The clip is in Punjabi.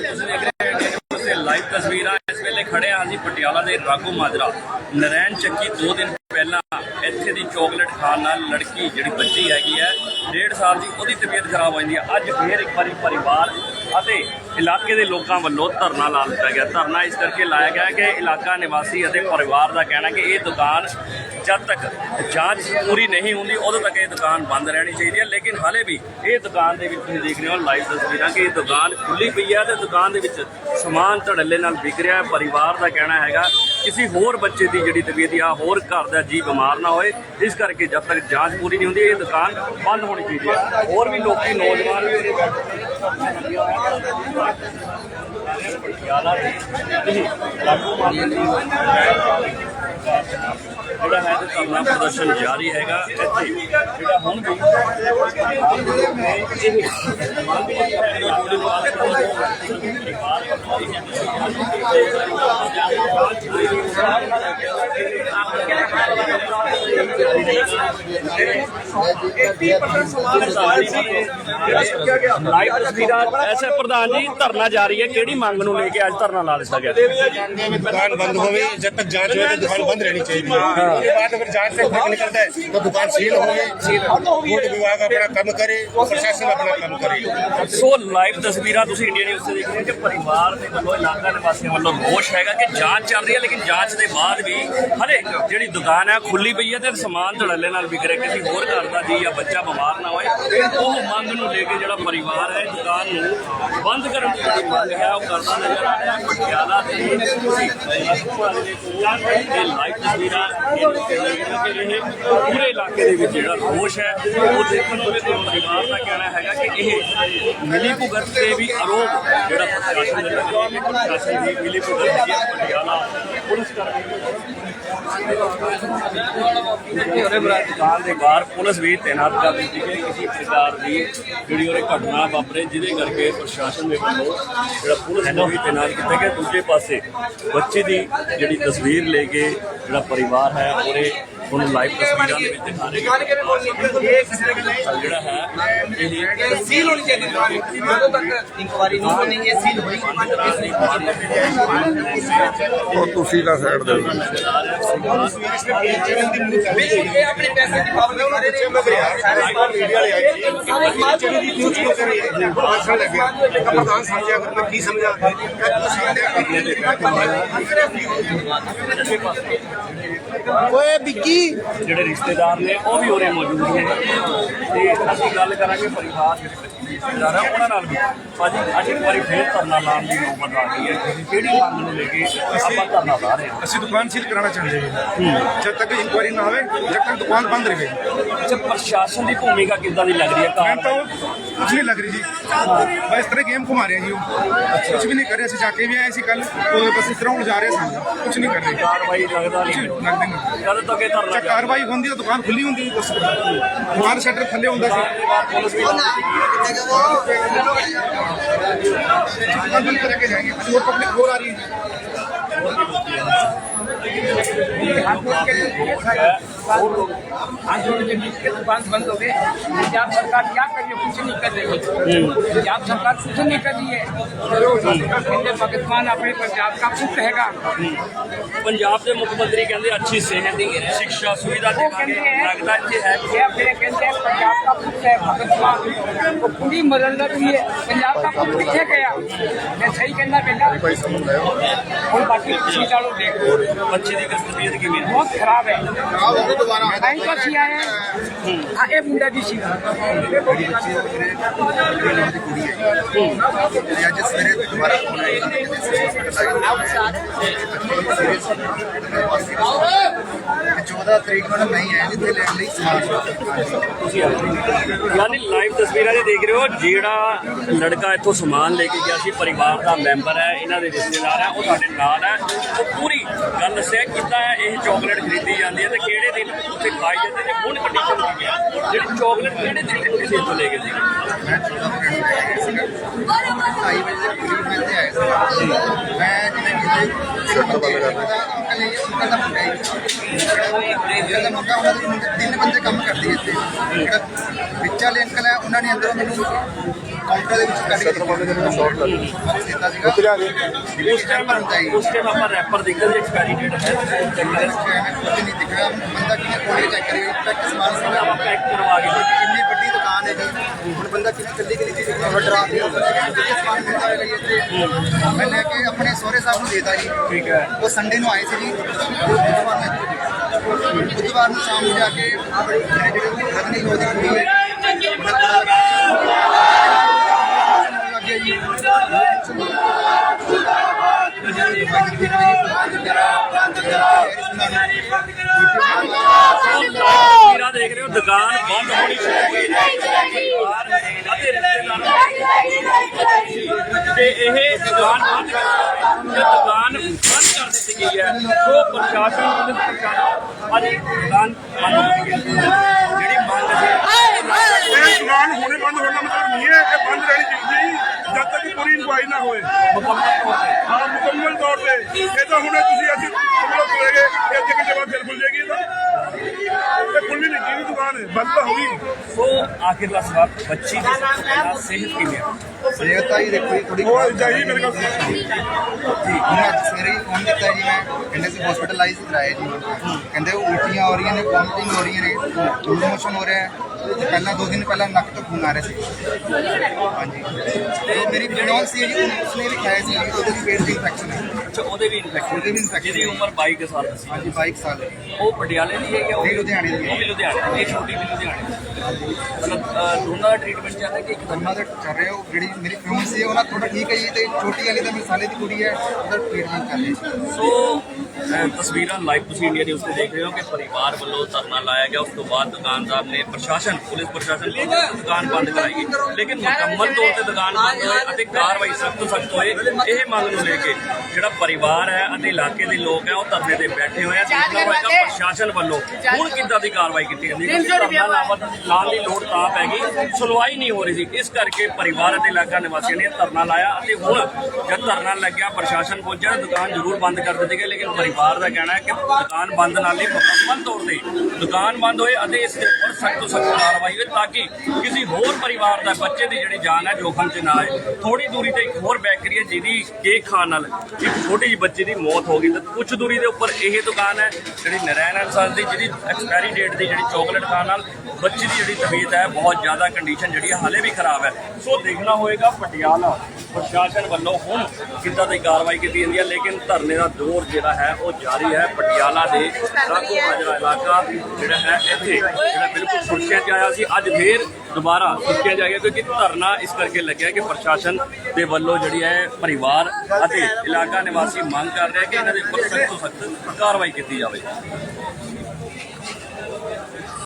ਤੁਸੀਂ ਦੇਖ ਰਹੇ ਹੋ ਇੰਡੀਅਨ ਲਾਈਵ ਤਸਵੀਰਾਂ ਇਸ ਵੇਲੇ ਖੜੇ ਹਾਂ ਅਸੀਂ ਪਟਿਆਲਾ ਦੇ ਰਾਗੋ ਮਾਜਰਾ। ਨਰੈਣ ਚੱਕੀ ਦੋ ਦਿਨ ਪਹਿਲਾਂ ਇੱਥੇ ਦੀ ਚੋਕਲੇਟ ਖਾਣ ਨਾਲ ਲੜਕੀ ਜਿਹੜੀ ਬੱਚੀ ਹੈਗੀ ਹੈ, ਡੇਢ ਸਾਲ ਦੀ, ਉਹਦੀ ਤਬੀਅਤ ਖਰਾਬ ਹੋ ਜਾਂਦੀ ਹੈ। ਅੱਜ ਫੇਰ ਇੱਕ ਵਾਰੀ ਪਰਿਵਾਰ ਅਤੇ ਇਲਾਕੇ ਦੇ ਲੋਕਾਂ ਵੱਲੋਂ ਧਰਨਾ ਲਾ ਦਿੱਤਾ ਗਿਆ। ਧਰਨਾ ਇਸ ਕਰਕੇ ਲਾਇਆ ਗਿਆ ਕਿ ਇਲਾਕਾ ਨਿਵਾਸੀ ਅਤੇ ਪਰਿਵਾਰ ਦਾ ਕਹਿਣਾ ਕਿ ਇਹ ਦੁਕਾਨ ਜਦ ਤੱਕ ਜਾਂਚ ਪੂਰੀ ਨਹੀਂ ਹੁੰਦੀ, ਉਦੋਂ ਤੱਕ ਇਹ ਦੁਕਾਨ ਬੰਦ ਰਹਿਣੀ ਚਾਹੀਦੀ ਹੈ। ਲੇਕਿਨ ਹਾਲੇ ਵੀ ਇਹ ਦੁਕਾਨ ਦੇ ਵਿੱਚ ਤੁਸੀਂ ਦੇਖ ਰਹੇ ਹੋ, ਲਾਈਵ ਤਸਵੀਰਾਂ ਕਿ ਇਹ ਦੁਕਾਨ ਖੁੱਲੀ ਪਈ ਹੈ ਤੇ ਦੁਕਾਨ ਦੇ ਵਿੱਚ ਸਮਾਨ ਧੜੱਲੇ ਨਾਲ ਵਿਕ ਰਿਹਾ ਹੈ। ਪਰਿਵਾਰ ਦਾ ਕਹਿਣਾ ਹੈਗਾ, ਕਿਸੇ ਹੋਰ ਬੱਚੇ ਦੀ ਜਿਹੜੀ ਤਬੀਅਤ ਆ ਹੋਰ ਘਰ ਦਾ ਜੀ ਬਿਮਾਰ ਨਾ ਹੋਏ। ਇਸ ਕਰਕੇ ਜਦ ਤੱਕ ਜਾਂਚ ਪੂਰੀ ਨਹੀਂ ਹੁੰਦੀ, ਇਹ ਦੁਕਾਨ ਬੰਦ ਹੋਣੀ ਚਾਹੀਦੀ ਹੈ। ਹੋਰ ਵੀ ਲੋਕੀ ਨੌਜਵਾਨ ਵੀ ਉਰੇ ਲਾਗੂ ਮਾਮਲੇ ਜਿਹੜਾ ਹੈ ਧਰਨਾ ਪ੍ਰਦਰਸ਼ਨ ਜਾਰੀ ਹੈਗਾ ਇੱਥੇ। ਜਿਹੜਾ ਹੁਣ ਵੀ ਇਹ ਲਾਈਵ ਤਸਵੀਰਾਂ ਐਸੇ ਪ੍ਰਧਾਨ ਜੀ ਧਰਨਾ ਜਾਰੀ ਹੈ ਕਿਹੜੀ ਮੰਗ ਨੂੰ ਲੈ ਕੇ ਅੱਜ ਧਰਨਾ ਲਾ ਦਿੱਤਾ ਗਿਆ दुकान बंद हो गई जब तक जांच हो दुकान बंद रहनी चाहिए उसके बाद अगर जांच से फर्क निकलता है तो दुकान सील हो गई कोर्ट विभाग अपना काम करे प्रशासन अपना काम करे ਸੋ ਲਾਈਵ ਤਸਵੀਰਾਂ ਤੁਸੀਂ ਇੰਡੀਆ ਨਿਊਜ਼ ਤੇ ਦੇਖ ਰਹੇ ਹੋ ਕਿ ਪਰਿਵਾਰ ਦੇ ਵੱਲੋਂ ਇਲਾਕਾ ਨਿਵਾਸੀਆਂ ਵੱਲੋਂ ਰੋਸ਼ ਹੈਗਾ ਕਿ ਜਾਂਚ ਚੱਲ ਰਹੀ ਹੈ ਲੇਕਿਨ ਜਾਂਚ ਦੇ ਬਾਅਦ ਵੀ ਹਲੇ ਜਿਹੜੀ ਦੁਕਾਨ ਹੈ, ਖੁੱਲੀ ਪਈ ਹੈ ਤੇ ਸਮਾਨ ਧੜੱਲੇ ਨਾਲ ਵਿਕ ਰਿਹਾ। ਕਿਸੇ ਹੋਰ ਘਰ ਦਾ ਜੀ ਜਾਂ ਬੱਚਾ ਬਿਮਾਰ ਨਾ ਹੋਏ, ਉਹ ਮੰਗ ਨੂੰ ਲੈ ਕੇ ਜਿਹੜਾ ਪਰਿਵਾਰ ਹੈ, ਦੁਕਾਨ ਨੂੰ ਬੰਦ ਕਰਨ ਦੀ ਜਿਹੜੀ ਮੰਗ ਹੈ, ਉਹ ਕਰਦਾ ਨਜ਼ਰ ਆ ਰਿਹਾ। ਪਟਿਆਲਾ ਦੇ ਦੇ ਲਾਈਵ ਤਸਵੀਰਾਂ ਕਿ ਇਹ ਪੂਰੇ ਇਲਾਕੇ ਦੇ ਵਿੱਚ ਜਿਹੜਾ ਰੋਸ਼ ਹੈ, ਉਹ ਦੇਖਣ ਨੂੰ ਮਿਲ ਪਰਿਵਾਰ ਦਾ ਕਹਿਣਾ ਹੈਗਾ ਕਿ ਇਹ ਮਿਲੀ ਭੁਗਤ ਤੇ ਵੀ ਆਰੋਪ ਜਿਹੜਾ ਪ੍ਰਸ਼ਾਸਨ ਦੇ ਲੱਗੇ ਕਿ ਪ੍ਰਸ਼ਾਸਨ ਦੀ ਮਿਲੀ ਭੁਗਤ ਹੈ ਪਟਿਆਲਾ ਪੁਲਿਸ ਕਰ ਦੁਕਾਨ ਦੇ ਬਾਹਰ ਪੁਲਿਸ ਵੀ ਤੈਨਾਤ ਕਰ ਦਿੱਤੀ ਗਈ। ਕਿਸੇ ਪ੍ਰਕਾਰ ਦੀ ਜਿਹੜੀ ਉਹਰੇ ਘਟਨਾ ਵਾਪਰੇ, ਜਿਹਦੇ ਕਰਕੇ ਪ੍ਰਸ਼ਾਸਨ ਦੇ ਵੱਲੋਂ ਜਿਹੜਾ ਪੁਲਿਸ ਨੂੰ ਵੀ ਤੈਨਾਤ ਕੀਤਾ ਗਿਆ। ਦੂਜੇ ਪਾਸੇ ਬੱਚੇ ਦੀ ਜਿਹੜੀ ਤਸਵੀਰ ਲੈ ਕੇ ਜਿਹੜਾ ਪਰਿਵਾਰ ਹੈ ਉਹਰੇ ਤੁਹਾਨੂੰ ਲਾਈਵ ਤਸਵੀਰਾਂ ਦੇ ਵਿੱਚ ਦਿਖਾ ਰਹੇ ਹਾਂ ਜਿਹੜਾ ਹੈ ਇਹ ਸੀਲ ਹੋਣੀ ਚਾਹੀਦੀ ਦੀਵਾਰ ਜਦੋਂ ਤੱਕ ਇਨਕੁਆਰੀ ਨਹੀਂ ਹੋਣੀ ਇਹ ਸੀਲ ਹੋਈ ਪੰਜ ਰੁਪਏ ਨਹੀਂ ਉਹ ਤੁਸੀਂ ਦਾ ਸਾਈਡ ਦੇ ਬਿਲਕੁਲ ਇਹ ਆਪਣੇ ਪੈਸੇ ਦੀ ਪਾਵਰ ਕਰ ਰਹੇ ਨੇ ਸਾਰੇ ਮੀਡੀਆ ਵਾਲੇ ਆਏ ਸਾਰੇ ਸਮਾਜ ਦੀ ਪੁੱਛ ਕਰ ਰਹੇ ਨੇ ਆਸਣ ਲੱਗਿਆ ਕਪਤਾਨ ਸਮਝਿਆ ਕਰਨਾ ਕੀ ਸਮਝਾ ਤੁਸੀਂ ਓਏ ਬਿੱਕੀ ਵਿੱਕੀ ਜਿਹੜੇ ਰਿਸ਼ਤੇਦਾਰ ਨੇ ਉਹ ਵੀ ਉਰੇ ਮੌਜੂਦ ਨੇ। ਤੇ ਅਸੀਂ ਗੱਲ ਕਰਾਂਗੇ ਪਰਿਵਾਰ ਜਿਹੜੇ ਬੱਚੇ ਦੇ ਰਿਸ਼ਤੇਦਾਰ ਆ ਉਹਨਾਂ ਨਾਲ ਵੀ। ਭਾਜੀ ਅੱਜ ਇੱਕ ਵਾਰੀ ਫੇਰ ਧਰਨਾ ਲਾਉਣ ਦੀ ਨੌਬਤ ਆ ਗਈ ਹੈ। ਕਿਹੜੀ ਮੰਗ ਨੂੰ ਲੈ ਕੇ ਆਪਾਂ ਧਰਨਾ ਲਾ ਰਹੇ ਹਾਂ? ਅਸੀਂ ਦੁਕਾਨ ਸੀਲ ਕਰਾਉਣਾ ਚਾਹੁੰਦੇ ਹਾਂ ਜਦ ਤੱਕ ਇਨਕੁਆਇਰੀ ਨਾ ਹੋਵੇ ਜਦ ਤੱਕ ਦੁਕਾਨ ਬੰਦ ਰਹੇ। ਅੱਛਾ ਪ੍ਰਸ਼ਾਸਨ ਦੀ ਭੂਮਿਕਾ ਕਿੱਦਾਂ ਦੀ ਲੱਗ ਰਹੀ ਹੈ? ਮੈਂ कुछ नहीं ਲੱਗ ਰਹੀ ਜੀ ਬਸ तरह ਗੇਮ घुमा रहे ਜੀ ਉਹ कुछ ਵੀ ਨਹੀਂ ਕਰ रहे ਅਸੀਂ ਜਾ ਕੇ ਵੀ ਆਏ ਸੀ ਕੱਲ ਬਸ ਇਸ ਤਰ੍ਹਾਂ ਹੁਣ ਜਾ ਰਹੇ ਸਾਨੂੰ ਕੁਝ ਨਹੀਂ ਕਰ ਰਹੇ ਕਾਰਵਾਈ ਲੱਗਦਾ ਨਹੀਂ ਲੱਗਦੇ ਨਹੀਂ ਕਦੋਂ ਤੱਕ ਇਹ ਧਰਨਾ ਕਾਰਵਾਈ ਹੁੰਦੀ ਤਾਂ ਦੁਕਾਨ ਖੁੱਲੀ ਹੁੰਦੀ ਬਸ ਦੁਕਾਨ ਸ਼ਟਰ ਥੱਲੇ ਹੁੰਦਾ ਸੀ ਪੁਲਿਸ ਵੀ ਕਿੱਥੇ ਗਏ ਉਹ ਅੰਦਰ ਕਰਕੇ ਜਾਏਗੇ ਹੋਰ ਪਬਲਿਕ ਹੋਰ ਆ ਰਹੀ हाथ जोड़ के बीच के दुकान बंद हो गए पंजाब सरकार क्या कर रही है कुछ नहीं कर रही पंजाब सरकार कुछ नहीं कर रही है कहते भगतमान अपने पंजाब का पुत हैगा ਪੰਜਾਬ ਦੇ ਮੁੱਖ ਮੰਤਰੀ ਕਹਿੰਦੇ ਅੱਛੀ ਸਿਹਤ ਸਿੱਖਿਆ ਸੁਵਿਧਾ वो ਦੇਵਾਂਗੇ कहते हैं ਲੱਗਦਾ ਇੱਥੇ ਹੈ ये अपने कहते हैं पूरी मदद हुई है। पंजाब का कुछ पीछे गया। मैं सही करना बेटा। और बाकी किसी चालू देखो बहुत खराब है। बैंक का सी आए हाँ। मुंडा जी सी। दोबारा 14 ਤਰੀਕ ਨੂੰ ਨਹੀਂ ਆਏ ਜਿੱਥੇ ਲੈਣ ਲਈ ਸਮਾਨ ਤੁਸੀਂ। ਯਾਨੀ ਲਾਈਵ ਤਸਵੀਰਾਂ 'ਚ ਦੇਖ ਰਹੇ ਹੋ ਜਿਹੜਾ ਲੜਕਾ ਇੱਥੋਂ ਸਮਾਨ ਲੈ ਕੇ ਗਿਆ ਸੀ ਪਰਿਵਾਰ ਦਾ ਮੈਂਬਰ ਹੈ ਇਹਨਾਂ ਦੇ ਰਿਸ਼ਤੇਦਾਰ ਹੈ ਉਹ ਸਾਡੇ ਨਾਲ ਹੈ। ਉਹ ਪੂਰੀ ਗੱਲ ਦੱਸਿਆ ਕਿੱਦਾਂ ਇਹ ਚਾਕਲੇਟ ਖਰੀਦੀ ਜਾਂਦੀ ਹੈ ਤੇ ਕਿਹੜੇ ਦਿਨ ਉੱਥੇ ਖਾਈ ਜਾਂਦੇ ਨੇ ਹੁਣ ਕੰਡੀਸ਼ਨ ਕੀ ਹੈ। ਜਿਹੜੀ ਚਾਕਲੇਟ ਕਿਹੜੇ ਦਿਨ ਤੁਸੀਂ ਇੱਥੋਂ ਲੈ ਗਏ ਸੀ? ਢਾਈ ਵਜੇ ਦੇ ਕਰੀਬ ਮੈਂ ਇੱਥੇ ਆਇਆ ਸੀ ਮੈਂ ਜਿਵੇਂ ਸ਼ਟਰ ਬੰਦ ਕਰ ਰਹੇ ਅੰਕਲ ਦਾ ਮੁੰਡਾ ਹੈ ਅੰਕਲ ਦਾ ਮੁੰਡਾ ਉਹਨਾਂ ਦੇ ਮੁੰਡੇ ਤਿੰਨ ਬੰਦੇ ਕੰਮ ਕਰਦੇ ਇੱਥੇ। ਜਿਹੜਾ ਵਿੱਚ ਵਾਲੇ ਅੰਕਲ ਹੈ ਉਹਨਾਂ ਨੇ ਅੰਦਰੋਂ ਮੈਨੂੰ ਕਾਊਂਟਰ ਦੇ ਵਿੱਚ ਕੱਢ ਕੇ ਸ਼ਟਰ ਬੰਦ ਕਰਕੇ ਸ਼ਾਟ ਲੱਗ ਗਈ ਦਿੱਤਾ। ਸੀਗਾ ਉੱਥੇ ਜਾ ਕੇ? ਉਸ ਟਾਈਮ ਉਸ ਟਾਈਮ ਆਪਾਂ ਰੈਪਰ ਦੇਖਦੇ ਜੀ ਐਕਸਪਾਇਰੀ ਡੇਟ ਹੈ। ਚੈੱਕ ਕਰਿਆ ਕੁਝ ਨਹੀਂ ਦਿਖ ਰਿਹਾ ਬੰਦਾ ਕਿਵੇਂ ਕੋਲੇ ਚੈੱਕ ਕਰੇ ਪੈਕ ਸਮਾਨ ਸੀਗਾ ਆਪਾਂ ਪੈਕ ਕਰਵਾ ਕੇ ਇੰਨੀ ਵੱਡੀ ਦੁਕਾਨ ਹੈ ਜੀ। ਹੁਣ ਬੰਦਾ ਕਿਵੇਂ ਕੱਲੀ ਕੱਲੀ ਚੀਜ਼ ਕਿਵੇਂ ਆਰਡਰ ਆ ਕੇ ਸਮਾਨ ਮਿਲਦਾ ਹੋਏਗਾ ਜੀ ਇੱਥੇ। ਮੈਂ ਲੈ ਕੇ ਆਪਣੇ ਸਹੁਰੇ ਸਾਹਿਬ ਨੂੰ ਦੇਤਾ ਜੀ। ਠੀਕ ਹੈ। ਉਹ ਸੰਡੇ ਨੂੰ ਆਏ ਸੀ ਜੀ। ਇੱਥੇ ਗਏ। ਬੁੱਧਵਾਰ ਨੂੰ ਸ਼ਾਮ ਨੂੰ ਜਾ ਕੇ ਆਪਣੇ ਜਿਹੜੇ ਰਜਨੀ ਲੋਦੀ ਕੁੜੀ ਹੈ ਲੱਗ ਗਿਆ ਜੀ ਤਸਵੀਰਾਂ ਦੇਖ ਰਹੇ ਹੋ ਦੁਕਾਨ ਬੰਦ ਹੋਣੀ ਸ਼ੁਰੂ ਹੋਈ ਹੈ ਅਤੇ ਰਿਸ਼ਤੇਦਾਰ ਤੇ ਇਹ ਦੁਕਾਨ ਬੰਦ ਕਰ ਦਿੱਤੀ ਗਈ ਹੈ ਸੋ ਪ੍ਰਸ਼ਾਸਨ ਪੁਲਿਸ ਪ੍ਰਸ਼ਾਸਨ ਅੱਜ ਦੁਕਾਨ ਬੰਦ ਜਿਹੜੀ ਮੰਗ ਸੀ ਇਹ ਦੁਕਾਨ ਹੁਣੇ ਬੰਦ ਹੋਣ ਦਾ ਮਤਲਬ ਨਹੀਂ ਹੈ ਇਹ ਬੰਦ ਰਹਿਣੀ ਚਾਹੀਦੀ ਜਦ ਤੱਕ ਪੂਰੀ ਇਨਕੁਆਇਰੀ ਨਾ ਹੋਏ। ਮੁਕੰਮਲ ਤੌਰ ਤੇ। ਹਾਂ ਮੁਕੰਮਲ ਤੌਰ ਤੇ। ਇਹ ਤਾਂ ਹੁਣੇ ਤੁਸੀਂ ਅਸੀਂ ਕਮਲੋ ਕਰੇਗੇ ਇਹ ਅੱਧੇ ਘੰਟੇ ਬਾਅਦ ਫਿਰ ਖੁੱਲ ਜਾਏਗੀ ਇਹ ਤਾਂ ਇਹ ਖੁੱਲ੍ਹਣੀ ਨਹੀਂ ਚਾਹੀਦੀ ਦੁਕਾਨ ਬੰਦ ਤਾਂ ਹੋ ਗਈ ਸੋ ਆਖਿਰਲਾ ਸਵਾਲ ਬੱਚੀ ਦੀ ਸਿਹਤ ਕਿਵੇਂ ਹੈ ਸਿਹਤ ਤਾਂ ਹੀ ਦੇਖੋ ਜੀ ਥੋੜੀ ਉਹ ਏਦਾਂ ਹੀ ਮੇਰੇ ਕੋਲ ਜੀ। ਮੈਂ ਅੱਜ ਸਵੇਰੇ ਹੀ ਫੋਨ ਕੀਤਾ ਜੀ ਮੈਂ ਕਹਿੰਦੇ ਸੀ ਹਸਪੀਟਲਾਈਜ਼ ਕਰਾਇਆ ਜੀ। ਕਹਿੰਦੇ ਉਹ ਉਲਟੀਆਂ ਹੋ ਰਹੀਆਂ ਨੇ ਵੋਮਿਟਿੰਗ ਹੋ ਰਹੀਆਂ ਨੇ ਲੂਜ਼ ਮੋਸ਼ਨ ਹੋ ਰਿਹਾ ਹੈ। ਪਹਿਲਾਂ ਦੋ ਦਿਨ ਪਹਿਲਾਂ ਨੱਕ ਤੋਂ ਖੂਨ ਆ ਰਿਹਾ ਸੀ। ਹਾਂਜੀ। ਤੇ ਮੇਰੀ ਬਿਨੋਲ ਸੀ ਜੀ ਉਸਨੇ ਵੀ ਖਾਇਆ ਸੀ ਉਹਦੇ ਵੀ ਪੇਟ ਦੀ ਇਨਫੈਕਸ਼ਨ ਹੈ। ਅੱਛਾ ਉਹਦੇ ਵੀ ਇਨਫੈਕਸ਼ਨ ਉਹਦੇ ਵੀ infection ਜਿਹਦੀ ਉਮਰ 22 ਸਾਲ ਸੀ। ਹਾਂਜੀ 22 ਸਾਲ ਉਹ ਪਟਿਆਲੇ ਦੀ ਹੈ ਕਿ ਉਹ ਲੁਧਿਆਣੇ ਦੀ ਹੈ। ਉਹ ਵੀ ਲੁਧਿਆਣੇ ਦੀ ਇਹ ਛੋਟੀ ਵੀ ਲੁਧਿਆਣੇ ਦੀ। ਮਤਲਬ ਦੋਨਾਂ ਦਾ ਟ੍ਰੀਟਮੈਂਟ ਚੱਲ ਰਿਹਾ ਕਿ ਇੱਕ ਦੋਨਾਂ ਦਾ ਕਰ ਰਹੇ ਹੋ ਜਿਹੜੀ ਮੇਰੀ ਫਿਓਨ ਸੀ ਉਹਨਾਂ ਥੋੜਾ ਠੀਕ ਹੈ ਜੀ ਤੇ ਛੋਟੀ ਵਾਲੀ ਤਾਂ ਮੇਰੀ ਸਾਲੇ ਦੀ ਕੁੜੀ ਹੈ ਉਹਦਾ ਟ੍ਰੀਟਮੈਂਟ ਕਰ ਰਹੇ ਸੀ। ਤਸਵੀਰਾਂ ਲਾਈਵ ਤੁਸੀਂ ਇੰਡੀਆ ਨਿਊਜ਼ ਤੇ ਦੇਖ ਰਹੇ ਹੋ ਕਿ ਪਰਿਵਾਰ ਵੱਲੋਂ ਧਰਨਾ ਲਾਇਆ ਗਿਆ। ਉਸ ਤੋਂ ਬਾਅਦ ਦੁਕਾਨਦਾਰ ਨੇ ਪ੍ਰਸ਼ਾਸਨ, ਪੁਲਿਸ ਪ੍ਰਸ਼ਾਸਨ ਨੇ ਦੁਕਾਨ ਬੰਦ ਕਰਾਈ ਗਈ। ਲੇਕਿਨ ਮੁਕੰਮਲ ਤੌਰ ਤੇ ਦੁਕਾਨ ਬੰਦ ਹੋਏ ਅਤੇ ਕਾਰਵਾਈ ਸਖਤ ਤੋਂ ਸਖਤ ਹੋਏ, ਇਹ ਮੰਗ ਨੂੰ ਲੈ ਕੇ ਜਿਹੜਾ ਪਰਿਵਾਰ ਹੈ ਅਤੇ ਇਲਾਕੇ ਦੇ ਲੋਕ ਹੈ, ਉਹ ਧਰਨੇ ਤੇ ਬੈਠੇ ਹੋਏ ਆ। ਦੇਖਣਾ ਹੋਏਗਾ ਪ੍ਰਸ਼ਾਸਨ ਵੱਲੋਂ ਹੁਣ ਕਿੱਦਾਂ ਦੀ ਕਾਰਵਾਈ ਕੀਤੀ ਜਾਂਦੀ ਹੈ? ਧਰਨਾ ਲਾਉਣ ਦੀ ਲੋੜ ਤਾਂ ਪੈ ਗਈ, ਸੁਣਵਾਈ ਨਹੀਂ ਹੋ ਰਹੀ ਸੀ। ਇਸ ਕਰਕੇ ਪਰਿਵਾਰ ਅਤੇ ਇਲਾਕਾ ਨਿਵਾਸੀਆਂ ਨੇ ਧਰਨਾ ਲਾਇਆ ਅਤੇ ਹੁਣ ਜਦ ਧਰਨਾ ਲੱਗਿਆ, ਪ੍ਰਸ਼ਾਸਨ ਪਹੁੰਚਿਆ, ਦੁਕਾਨ ਜ਼ਰੂਰ ਬੰਦ ਕਰ ਦਿੱਤੀ ਗਈ, ਲੇਕਿਨ ਪਰਿਵਾਰ ਦਾ ਕਹਿਣਾ ਹੈ ਕਿ ਦੁਕਾਨ ਬੰਦ ਨਾਲ ਨਹੀਂ, ਮੁਕੰਮਲ ਤੌਰ ਤੇ ਦੁਕਾਨ ਬੰਦ ਹੋਏ ਅਤੇ ਇਸ ਦੇ ਉੱਪਰ ਸਖਤ ਤੋਂ ਸਖਤ ਕਾਰਵਾਈ ਹੋਵੇ ਤਾਂ ਕਿ ਕਿਸੇ ਹੋਰ ਪਰਿਵਾਰ ਦਾ ਬੱਚੇ ਦੀ ਜਿਹੜੀ ਜਾਨ ਹੈ ਜੋਖਮ 'ਚ ਨਾ ਆਏ। ਥੋੜੀ ਦੂਰੀ ਤੇ ਇੱਕ ਹੋਰ ਬੈਕਰੀ ਹੈ ਜਿਹਦੀ ਕੇਕ ਖਾਣ ਨਾਲ ਇੱਕ ਛੋਟੀ ਜਿਹੀ ਬੱਚੇ ਦੀ ਮੌਤ ਹੋ ਗਈ। ਤੇ ਕੁਝ ਦੂਰੀ ਦੇ ਉੱਪਰ ਇਹ ਦੁਕਾਨ ਹੈ ਜਿਹੜੀ ਨਰੈਣ ਅਨਸਰ ਦੀ ਜਿਹੜੀ ਐਕਸਪਾਇਰੀ ਡੇਟ ਦੀ ਜਿਹੜੀ ਚਾਕਲੇਟ ਖਾਣ ਨਾਲ ਬੱਚੇ ਦੀ ਜਿਹੜੀ ਤਬੀਅਤ ਹੈ ਬਹੁਤ ਜ਼ਿਆਦਾ ਕੰਡੀਸ਼ਨ ਜਿਹੜੀ ਹੈ ਹਾਲੇ ਵੀ ਖਰਾਬ ਹੈ। ਸੋ ਦੇਖਣਾ ਹੋਏਗਾ ਪਟਿਆਲਾ ਪ੍ਰਸ਼ਾਸਨ ਵੱਲੋਂ ਹੁਣ ਕਿੱਦਾਂ ਦੀ ਕਾਰਵਾਈ ਕੀਤੀ ਜਾਂਦੀ ਹੈ, ਲੇਕਿਨ ਧਰਨੇ ਦਾ ਦੌਰ ਜਿਹੜਾ ਹੈ, ਉਹ ਜਾਰੀ ਹੈ ਪਟਿਆਲਾ ਦੇ ਰਾਕੋ ਮਾਜਰਾ ਇਲਾਕਾ ਜਿਹੜਾ ਹੈ ਇੱਥੇ, ਜਿਹੜਾ ਬਿਲਕੁਲ ਸੁਰਖੀਆਂ 'ਚ ਆਇਆ ਸੀ। ਅੱਜ ਫੇਰ ਦੁਬਾਰਾ ਸੁਰਖੀਆਂ 'ਚ ਆ ਗਿਆ ਕਿਉਂਕਿ ਧਰਨਾ ਇਸ ਕਰਕੇ ਲੱਗਿਆ ਕਿ ਪ੍ਰਸ਼ਾਸਨ ਦੇ ਵੱਲੋਂ ਜਿਹੜੀ ਹੈ ਪਰਿਵਾਰ ਅਤੇ ਇਲਾਕਾ ਨਿਵਾਸੀ ਮੰਗ ਕਰ ਰਿਹਾ ਕਿ ਇਹਨਾਂ ਦੇ ਉੱਪਰ ਸਖਤ ਤੋਂ ਸਖਤ ਕਾਰਵਾਈ ਕੀਤੀ ਜਾਵੇ।